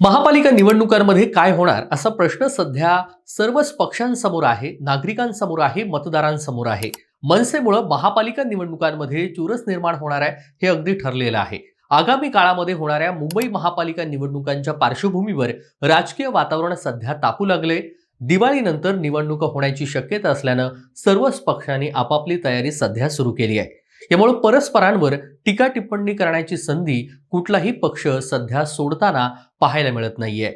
महापालिका निवडणुकांमध्ये काय होणार असा प्रश्न सध्या सर्वच पक्षांसमोर आहे नागरिकांसमोर आहे मतदारांसमोर आहे. मनसेमुळं महापालिका निवडणुकांमध्ये चुरस निर्माण होणार आहे हे अगदी ठरलेलं आहे. आगामी काळामध्ये होणाऱ्या मुंबई महापालिका निवडणुकांच्या पार्श्वभूमीवर राजकीय वातावरण सध्या तापू लागले. दिवाळीनंतर निवडणुका होण्याची शक्यता असल्यानं सर्वच पक्षांनी आपापली तयारी सध्या सुरू केली आहे. यामुळे परस्परांवर टीका टिप्पणी करण्याची संधी कुठलाही पक्ष सध्या सोडताना पाहायला मिळत नाहीये.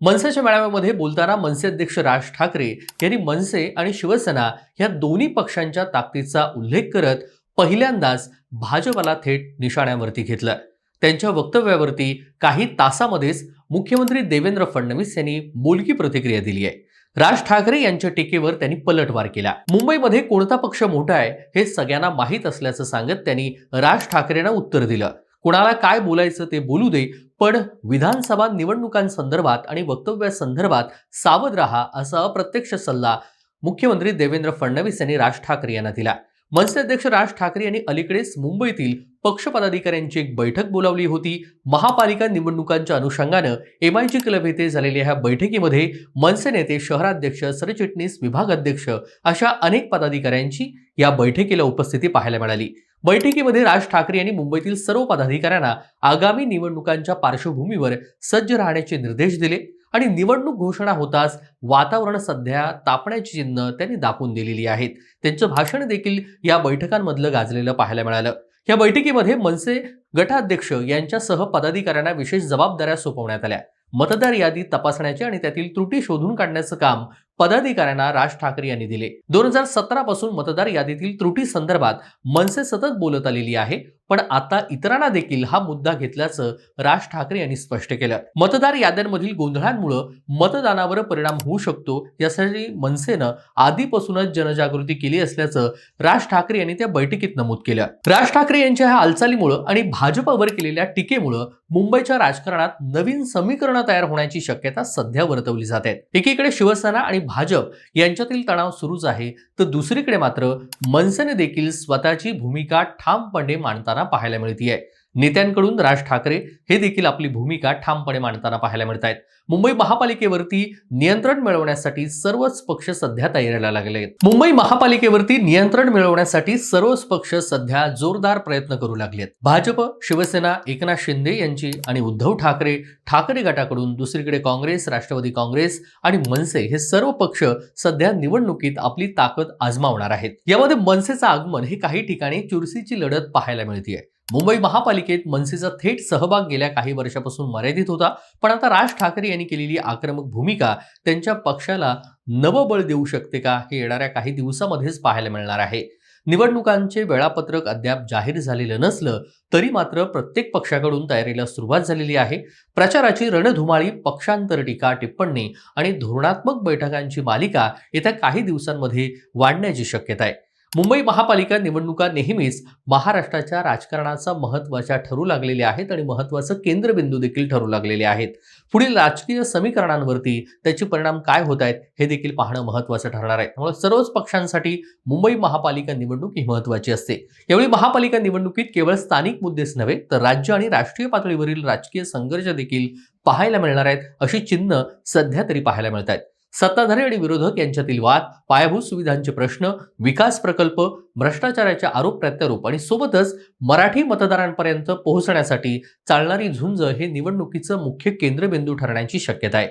मनसेच्या मेळाव्यामध्ये बोलताना मनसे अध्यक्ष राज ठाकरे यांनी मनसे आणि शिवसेना या दोन्ही पक्षांच्या ताकदीचा उल्लेख करत पहिल्यांदाच भाजपला थेट निशाण्यावरती घेतलं. त्यांच्या वक्तव्यावरती काही तासामध्येच मुख्यमंत्री देवेंद्र फडणवीस यांनी बोलकी प्रतिक्रिया दिली आहे. राज ठाकरे यांच्या टीकेवर त्यांनी पलटवार केला. मुंबईमध्ये कोणता पक्ष मोठा आहे हे सगळ्यांना माहीत असल्याचं सांगत त्यांनी राज ठाकरेंना उत्तर दिलं. कुणाला काय बोलायचं ते बोलू दे पण विधानसभा निवडणुकांसंदर्भात आणि वक्तव्यासंदर्भात सावध राहा असा अप्रत्यक्ष सल्ला मुख्यमंत्री देवेंद्र फडणवीस यांनी राज ठाकरे यांना दिला. मनसे अध्यक्ष राज ठाकरे यांनी अलीकडेच मुंबईतील पक्ष पदाधिकाऱ्यांची एक बैठक बोलावली होती. महापालिका निवडणुकांच्या अनुषंगानं एमआयजी क्लब येथे झालेल्या ह्या बैठकीमध्ये मनसे नेते शहराध्यक्ष सरचिटणीस विभागाध्यक्ष अशा अनेक पदाधिकाऱ्यांची या बैठकीला उपस्थिती पाहायला मिळाली. बैठकीमध्ये राज ठाकरे यांनी मुंबईतील सर्व पदाधिकाऱ्यांना आगामी निवडणुकांच्या पार्श्वभूमीवर सज्ज राहण्याचे निर्देश दिले. आणि निवडणूक घोषणा होताच वातावरण सध्या तापण्याची चिन्ह त्यांनी दाखवून दिलेली आहेत. त्यांचं भाषण देखील या बैठकांमधलं गाजलेलं पाहायला मिळालं. या बैठकीमध्ये मनसे गटाध्यक्ष यांच्यासह पदाधिकाऱ्यांना विशेष जबाबदाऱ्या सोपवण्यात आल्या. मतदार यादी तपासण्याचे आणि त्यातील त्रुटी शोधून काढण्याचं काम पदाधिकाऱ्यांना राज ठाकरे यांनी दिले. दोन हजार सतरा पासून मतदार यादीतील त्रुटी संदर्भात मनसे सतत बोलत आलेली आहे पण आता इतरांना देखील हा मुद्दा घेतल्याचं राज ठाकरे यांनी स्पष्ट केलं. मतदार याद्यांमधील गोंधळांमुळे मतदानावर परिणाम होऊ शकतो यासाठी मनसेनं आधीपासूनच जनजागृती केली असल्याचं राज ठाकरे यांनी त्या बैठकीत नमूद केलं. राज ठाकरे यांच्या ह्या हालचालीमुळं आणि भाजपावर केलेल्या टीकेमुळं मुंबईच्या राजकारणात नवीन समीकरणं तयार होण्याची शक्यता सध्या वर्तवली जाते एकीकडे शिवसेना आणि भाजप यांच्यातील तणाव सुरूच आहे तर दुसरीकडे मात्र मनसेने देखील स्वतःची भूमिका ठामपणे मांडताना पाहायला मिळतीये. नेत्यांकडून राज ठाकरे हे देखील आपली भूमिका ठामपणे मांडताना पाहायला मिळत आहेत मुंबई महापालिकेवरती नियंत्रण मिळवण्यासाठी सर्वच पक्ष सध्या तयारीला लागले आहेत. मुंबई महापालिकेवरती नियंत्रण मिळवण्यासाठी सर्वच पक्ष सध्या जोरदार प्रयत्न करू लागलेत. भाजप शिवसेना एकनाथ शिंदे यांची आणि उद्धव ठाकरे ठाकरे गटाकडून दुसरीकडे काँग्रेस राष्ट्रवादी काँग्रेस आणि मनसे हे सर्व पक्ष सध्या निवडणुकीत आपली ताकद आजमावणार आहेत. यामध्ये मनसेचं आगमन हे काही ठिकाणी चुरशीची लढत पाहायला मिळते मुंबई महापालिकेत मनसेचा थेट सहभाग गेल्या काही वर्षापासून मर्यादित होता पण आता राज ठाकरे यांनी केलेली आक्रमक भूमिका त्यांच्या पक्षाला नवबळ देऊ शकते का हे येणाऱ्या काही दिवसामध्येच पाहायला मिळणार आहे. निवडणुकांचे वेळापत्रक अद्याप जाहीर झालेलं नसलं तरी मात्र प्रत्येक पक्षाकडून तयारीला सुरुवात झालेली आहे. प्रचाराची रणधुमाळी पक्षांतर टीका टिप्पणी आणि धोरणात्मक बैठकांची मालिका येत्या काही दिवसांमध्ये वाढण्याची शक्यता आहे. मुंबई महापालिका निवडणुका नेहमीच महाराष्ट्राच्या राजकारणाचा महत्त्वाच्या ठरू लागलेल्या आहेत आणि महत्त्वाचं केंद्रबिंदू देखील ठरू लागलेले आहेत. पुढील राजकीय समीकरणांवरती त्याचे परिणाम काय होत आहेत हे देखील पाहणं महत्त्वाचं ठरणार आहे. त्यामुळे सर्वच पक्षांसाठी मुंबई महापालिका निवडणूक ही महत्त्वाची असते. यावेळी महापालिका निवडणुकीत केवळ स्थानिक मुद्देच नव्हे तर राज्य आणि राष्ट्रीय पातळीवरील राजकीय संघर्ष देखील पाहायला मिळणार आहेत अशी चिन्ह सध्या तरी पाहायला मिळत आहेत. सत्ताधारी आणि विरोधक यांच्यातील वाद पायाभूत सुविधांचे प्रश्न विकास प्रकल्प भ्रष्टाचाराचे आरोप प्रत्यारोप आणि सोबतच मराठी मतदारांपर्यंत पोहोचण्यासाठी चालणारी झुंज हे निवडणुकीचं मुख्य केंद्रबिंदू ठरण्याची शक्यता आहे.